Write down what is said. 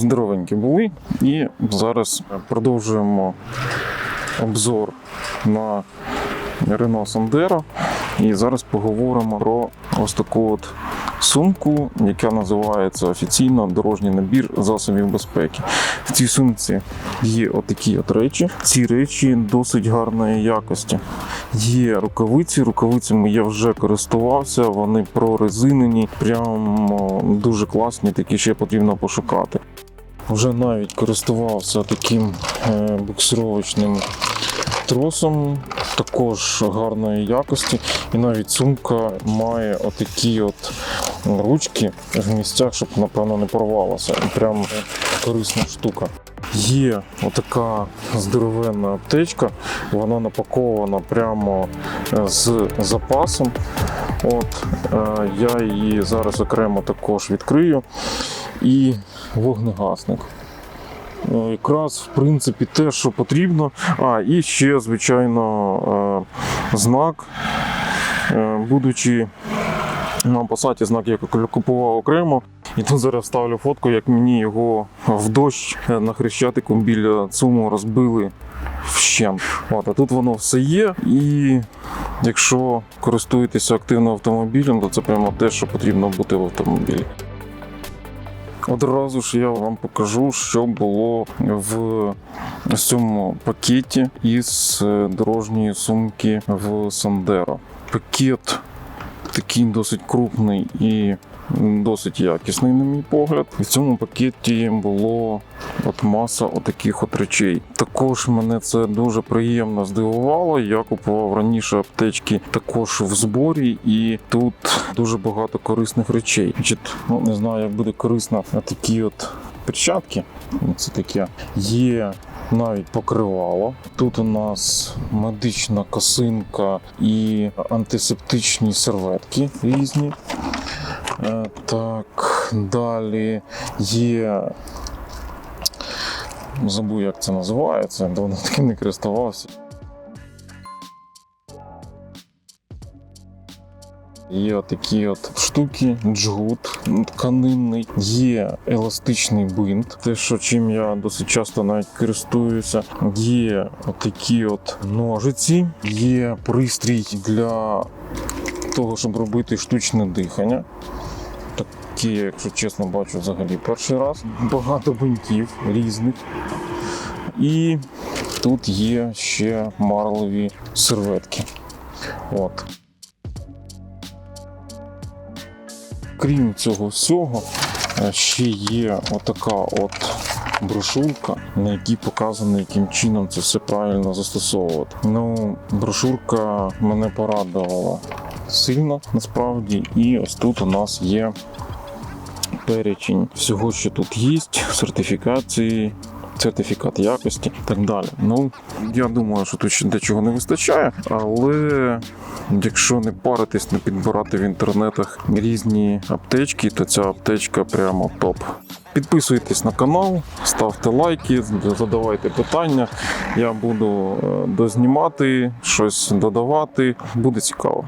здоровенькі були. І зараз продовжуємо обзор на Renault Sandero. І зараз поговоримо про ось таку от сумку, яка називається офіційно дорожній набір засобів безпеки. В цій сумці є отакі от речі. Ці речі досить гарної якості. Є рукавиці, рукавицями я вже користувався, вони прорезинені, прям дуже класні, такі ще потрібно пошукати. Вже навіть користувався таким е, буксировочним тросом, також гарної якості. І навіть сумка має отакі от ручки в місцях, щоб, напевно, не порвалося. І Прям корисна штука. Є отака здоровенна аптечка, вона напакована прямо е, з запасом. От е, я її зараз окремо також відкрию. І вогнегасник. Ну, Якраз, в принципі, те, що потрібно. А, і ще, звичайно, е, знак. Е, Будучи на посаді знак я купував окремо. І тут зараз ставлю фотку, як мені його в дощ е, на хрещатику біля цуму розбили вщент. От, а тут воно все є. І якщо користуєтеся активно автомобілем, то це прямо те, що потрібно бути в автомобілі. Одразу ж я вам покажу, що було в цьому пакеті із е, дорожньої сумки в Сандеро. Пакет такий досить крупний і досить якісний, на мій погляд. В цьому пакеті було от маса отаких от речей. Також мене це дуже приємно здивувало. Я купував раніше аптечки також в зборі, і тут дуже багато корисних речей. Ну не знаю, як буде корисно такі от перчатки. Це таке є. Навіть покривало. Тут у нас медична косинка і антисептичні серветки різні. Е, Так, далі є. Забув, як це називається, давно таким не користувався. Є такі от штуки, джгут тканинний, є еластичний бинт, те, що чим я досить часто навіть користуюся. Є такі от ножиці, є пристрій для того, щоб робити штучне дихання. Такі, якщо чесно, бачу взагалі перший раз. Багато бинтів різних. І тут є ще марлеві серветки. От. Крім цього всього, е, ще є отака от брошурка, на якій показано, яким чином це все правильно застосовувати. Ну, брошурка мене порадувала сильно насправді, і ось тут у нас є перечень всього, що тут є, сертифікації. Сертифікат якості і так далі. Ну, я думаю, що тут ще дечого не вистачає, але якщо не паритись, не підбирати в інтернетах різні аптечки, то ця аптечка прямо топ. Підписуйтесь на канал, ставте лайки, задавайте питання. Я буду е, дознімати, щось додавати. Буде цікаво.